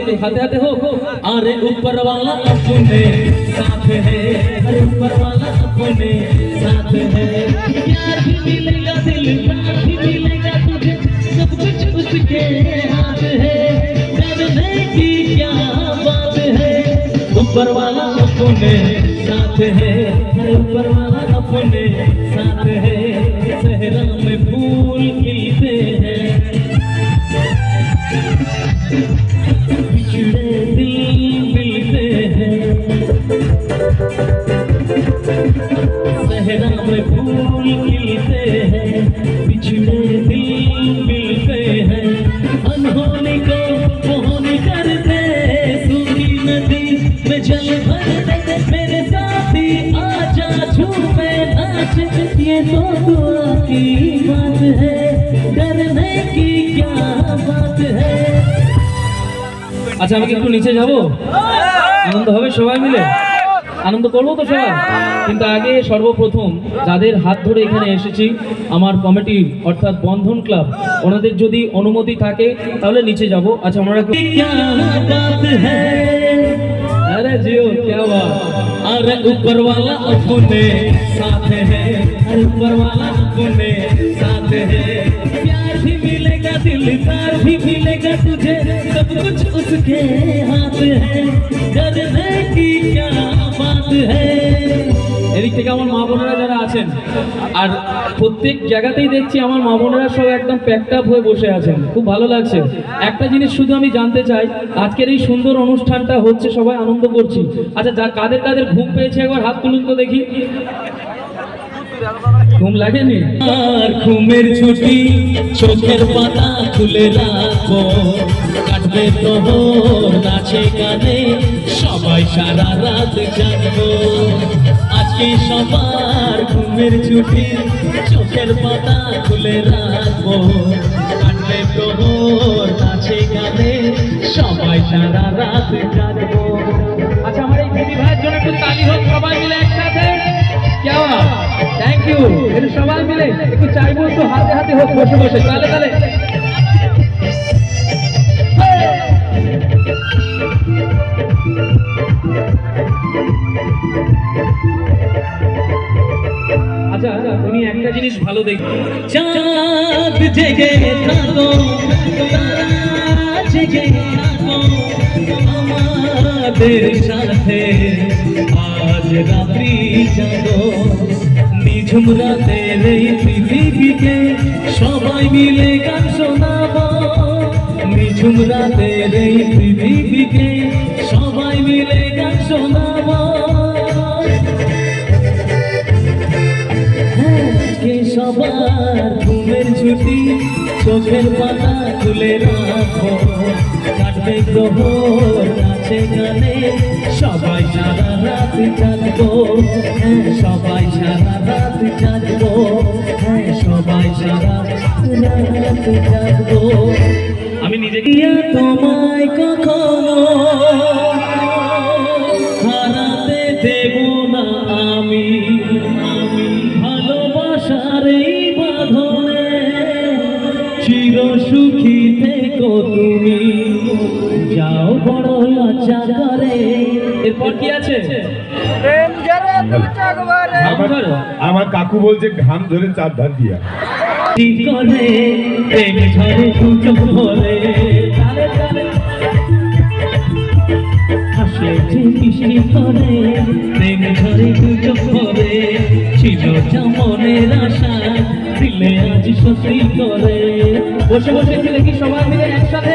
तो खाते हो अरे ऊपर वाला अपने साथ है। अरे ऊपर वाला अपने साथ है। प्यार भी मिलेगा, दिल प्यार भी मिलेगा। अपने साथ है अरे ऊपर वाला अपने साथ है। सहरा में फूल खिलते हैं। दिल मिलते हैं। सहरा में फूल खिलते हैं। बिछड़े दिल আচ্ছা আমি কি একটু নিচে যাব আনন্দ হবে সবাই মিলে আনন্দ করবো তো সবাই কিন্তু আগে সর্বপ্রথম যাদের হাত ধরে এখানে এসেছি আমার কমিটি অর্থাৎ বন্ধন ক্লাব ওনাদের যদি অনুমতি থাকে তাহলে নিচে যাব আচ্ছা ওনারা अरे जियो क्या बात अरे ऊपर वाला अपने साथ है अरे ऊपर वाला अपने साथ है प्यार भी मिलेगा दिलदार भी मिलेगा तुझे सब कुछ उसके हाथ है डरने की क्या बात है এদিক থেকে আমার মা বোনেরা যারা আছেন আর প্রত্যেক জায়গাতেই দেখছি আমার মা বোনেরা সব একদম প্যাকড আপ হয়ে বসে আছেন খুব ভালো লাগছে একটা জিনিস শুধু আমি জানতে চাই আজকের এই সুন্দর অনুষ্ঠানটা হচ্ছে সবাই আনন্দ করছি আচ্ছা যা কাদের কাদের ঘুম পেয়েছে একবার হাত তুলুন তো দেখি ঘুম লাগেনি? আর ঘুমের ছুটি চোখের পাতা খুলে রাখব। কাটবে প্রহর নাচে গানে সবাই সারা রাত জাগবো। আজকে সবার ঘুমের ছুটি চোখের পাতা খুলে রাখব। কাটবে প্রহর নাচে গানে সবাই সারা রাত জাগবো। আচ্ছা আমার এই দিদি ভাইয়ের জন্য একটু তালি হোক সবাই মিলে একসাথে থ্যাংক সবাই মিলে একটু চাইব একটু হাতে হাতে হোক বসে বসে, তাহলে তাহলে। আচ্ছা আচ্ছা তুমি একটা জিনিস ভালো দেখবে চাঁদ আমাদের সাথে। আজ রাত্রি জাগো। নিঝুম রাতের এই পৃথিবীকে সবাই মিলে গান শোনাবো। নিঝুম রাতের এই পৃথিবীকে সবাই মিলে গান শোনাবো। সবার ঘুমের ছুটি, চোখের পাতা খুলে রাখো কাটবে গ্রহণ গানে সবাই সারা রাত জাগবো। হ্যাঁ সবাই সারা রাত জাগবো। হ্যাঁ সবাই সারা রাত জাগবো। আমি নিজে গিয়া তোমায় কখনো এরপর কি আছে? আমার কাকু বলছে ঘাম ধরে চার ধার দিয়া। কি করে? প্রেম ঝরে দুচোখ ভরে। তালে তালে। হাসলে যে মিষ্টি করে প্রেম ঝরে দুচোখ ভরে। ছিল মনের আশা দিলে আজ সত্যি করে। বসে বসে ছেলে কি সবাই মিলে একসাথে?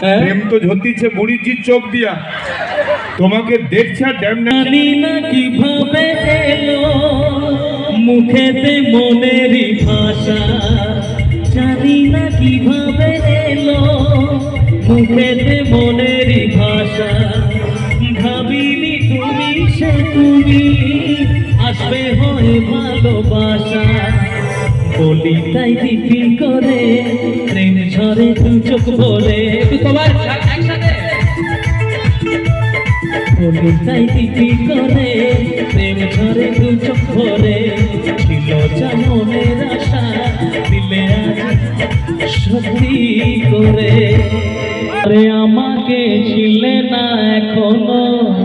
প্রেম তো ঝরতিছে বুড়িজির চোখ দিয়া। তোমাকে দেখছে ড্যাম না। জানি না কীভাবে এলো? মুখেতে মনেরই ভাষা। জানি না কীভাবে এলো? মুখেতে মনেরই ভাষা। ভাবিনি তুমি সে তুমি। আসবে হয় ভালোবাসা। বলি তাই দিদি করে প্রেম ঝরে দু চোখ একটু তোমার একসাথে বলি তাই দিদি করে প্রেম ঝরে দু চোখ ভরে। ছিল যা মনের আশা, দিলে সত্যি করে। আমাকে ছিলে না এখনও।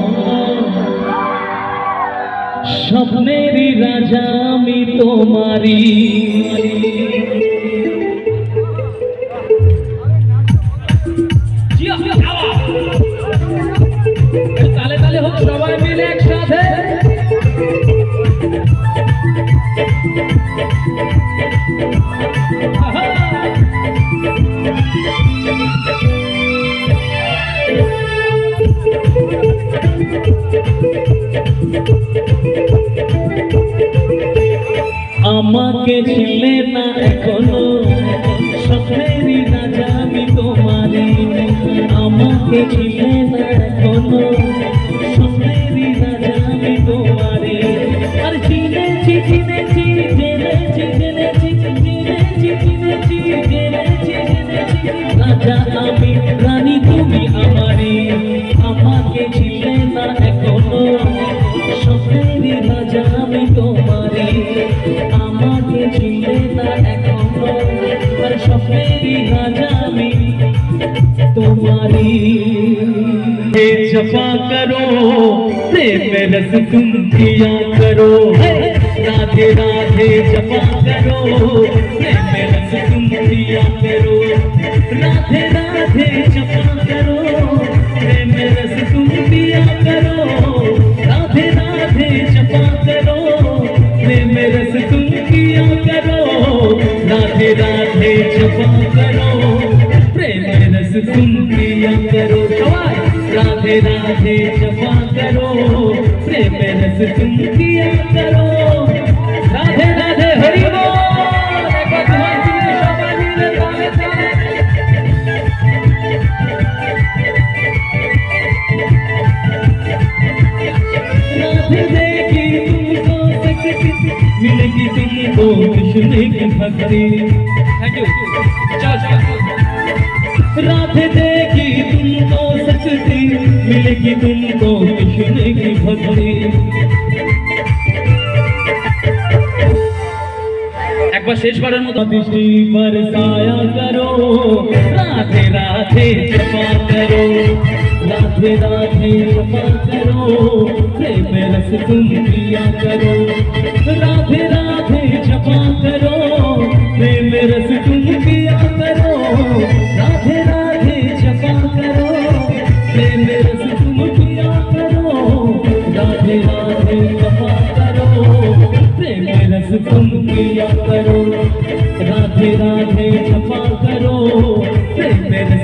স্বপ্নেরই রাজা আমি তোমারি তালে তালে হোক সবাই মিলে একসাথে। আমাকে ছিলে না এখনও। স্বপ্নেরই রাজা আমি তোমারি। আমাকে ছিলে না এখনও। স্বপ্নেরই রাজা আমি তোমারি। আর চিনেছি চিনেছি, জেনেছি জেনেছি চিনেছি জেনেছি জেনেছি। রাজা আমি, রানী তুমি আমারি। तुम्हारी हे जफा करो प्रेम रस तुम किया करो। राधे राधे जफा करो प्रेम तुम करो। राधे राधे जफा करो प्रेम रस तुम करो। मिलेगी तुमको कृष्ण की भक्ति थैंक यू राधे देगी तुमको सकती मिलेगी तुमको कृष्ण की भक्ति। একবার শেষবারের মতো দৃষ্টি বরসায়া করো রাধে রাধে জপা করো রাধে রাধে জপা করো प्रेम रस तुम पिया करो राधे राधे जपा करो प्रेम रस तुम पिया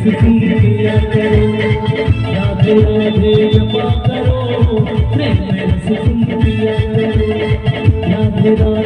करो राधे राधे